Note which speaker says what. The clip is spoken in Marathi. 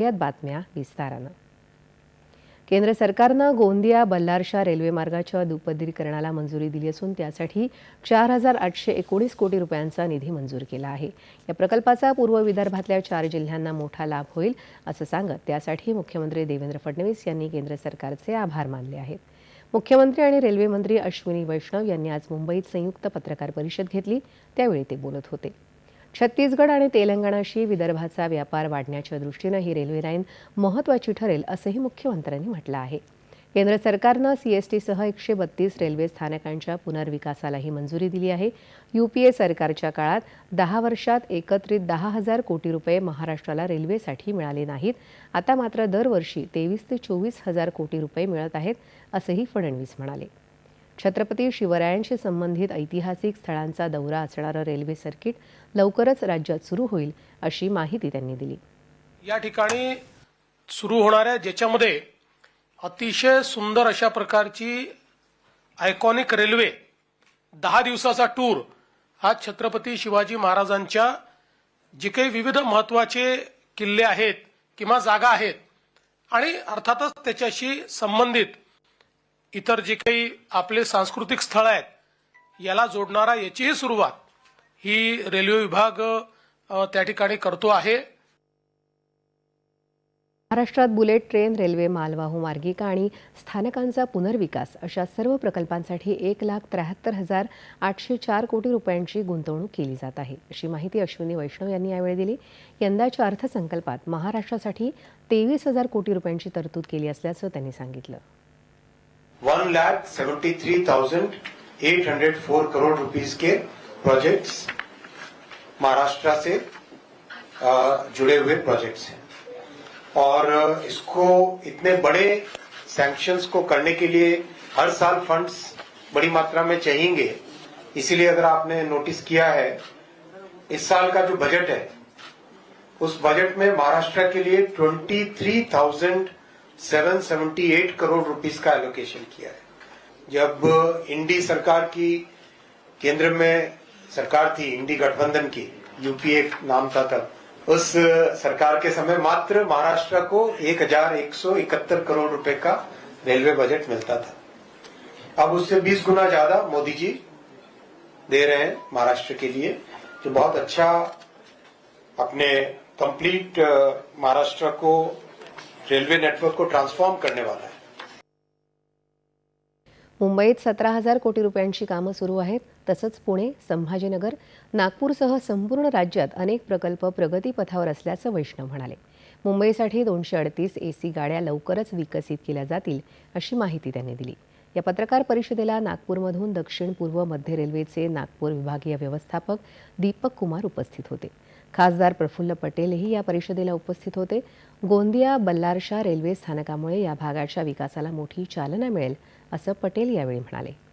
Speaker 1: यात बातम्या विस्तारानं. केंद्र सरकारनं गोंदिया बल्लारशा रेल्वे मार्गाच्या दुपदरीकरणाला मंजुरी दिली असून त्यासाठी चार हजार आठशे एकोणीस कोटी रुपयांचा निधी मंजूर केला आहे. या प्रकल्पाचा पूर्व विदर्भातल्या चार जिल्ह्यांना मोठा लाभ होईल असं सांगत त्यासाठी मुख्यमंत्री देवेंद्र फडणवीस यांनी केंद्र सरकारचे आभार मानले आहेत. मुख्यमंत्री आणि रेल्वे मंत्री अश्विनी वैष्णव यांनी आज मुंबईत संयुक्त पत्रकार परिषद घेतली. त्यावेळी ते बोलत होते. छत्तीसगड आणि तेलंगणाशी विदर्भाचा व्यापार वाढण्याच्या दृष्टीनं ही रेल्वे लाईन महत्त्वाची ठरेल असंही मुख्यमंत्र्यांनी म्हटलं आहे. केंद्र सरकारनं सीएसटीसह एकशे बत्तीस रेल्वे स्थानकांच्या पुनर्विकासालाही मंजुरी दिली आहे. युपीए सरकारच्या काळात दहा वर्षात एकत्रित दहा हजार कोटी रुपये महाराष्ट्राला रेल्वेसाठी मिळाले नाहीत. आता मात्र दरवर्षी तेवीस ते चोवीस हजार कोटी रुपये मिळत आहेत असंही फडणवीस म्हणाले. छत्रपती शिवरायांशी संबंधित ऐतिहासिक स्थळांचा दौरा असणारं रेल्वे सर्किट लवकरच राज्यात सुरू होईल अशी माहिती त्यांनी दिली.
Speaker 2: या ठिकाणी सुरू होणाऱ्या ज्याच्यामध्ये अतिशय सुंदर अशा प्रकारची आयकॉनिक रेल्वे दहा दिवसाचा टूर हा छत्रपती शिवाजी महाराजांच्या जे काही विविध महत्त्वाचे किल्ले आहेत किंवा जागा आहेत आणि अर्थातच त्याच्याशी संबंधित इतर जे काही आपले सांस्कृतिक स्थळ आहेत याला जोडणारा याचीही सुरुवात ही रेल्वे विभाग त्या ठिकाणी करतो आहे.
Speaker 1: महाराष्ट्रात बुलेट ट्रेन रेल्वे मालवाहू मार्गिका आणि स्थानकांचा पुनर्विकास अशा सर्व प्रकल्पांसाठी एक लाख त्र्याहत्तर हजार आठशे चार कोटी रुपयांची गुंतवणूक केली जात आहे. अशी माहिती अश्विनी वैष्णव यांनी यावेळी दिली. यंदाच्या अर्थसंकल्पात महाराष्ट्रासाठी तेवीस हजार कोटी रुपयांची तरतूद केली असल्याचं त्यांनी सांगितलं.
Speaker 3: One lakh seventy three thousand eight hundred four crore rupees के प्रोजेक्ट्स महाराष्ट्र से जुड़े हुए प्रोजेक्ट्स हैं। और इसको इतने बड़े सैंक्शंस को करने के लिए हर साल फंड्स बड़ी मात्रा में चाहिएँगे। इसीलिए अगर आपने नोटिस किया है, इस साल का जो बजट है, उस बजट में महाराष्ट्र के लिए twenty three thousand seven seventy eight crore rupees का एलोकेशन किया है। जब इंडी सरकार की केंद्र में सरकार थी, इंडी गठबंधन की, यूपीए नाम था तब, उस सरकार के समय मात्र महाराष्ट्र को एक हज़ार एक सौ इकहत्तर करोड़ रुपए का रेलवे बजट मिलता था। अब उससे 20 गुना ज़्यादा मोदी जी दे रहे हैं महाराष्ट्र के लिए, जो बहुत अच्छा अपने कंप्लीट महाराष्ट्र को रेलवे नेटवर्क को ट्रांसफॉर्म करने वाला है।
Speaker 1: मुंबईत सतरा हजार कोटी रुपयांची कामं सुरू आहेत तसंच पुणे संभाजीनगर नागपूरसह संपूर्ण राज्यात अनेक प्रकल्प प्रगतीपथावर असल्याचं वैष्णव म्हणाले. मुंबईसाठी दोनशे अडतीस एसी गाड्या लवकरच विकसित केल्या जातील अशी माहिती त्यांनी दिली. या पत्रकार परिषदेला नागपूरमधून दक्षिण पूर्व मध्य रेल्वेचे नागपूर विभागीय व्यवस्थापक दीपक कुमार उपस्थित होते. खासदार प्रफुल्ल पटेलही या परिषदेला उपस्थित होते. गोंदिया बल्लारशा रेल्वे स्थानकामुळे या भागाच्या विकासाला मोठी चालना मिळेल असं पटेल यावेळी म्हणाले.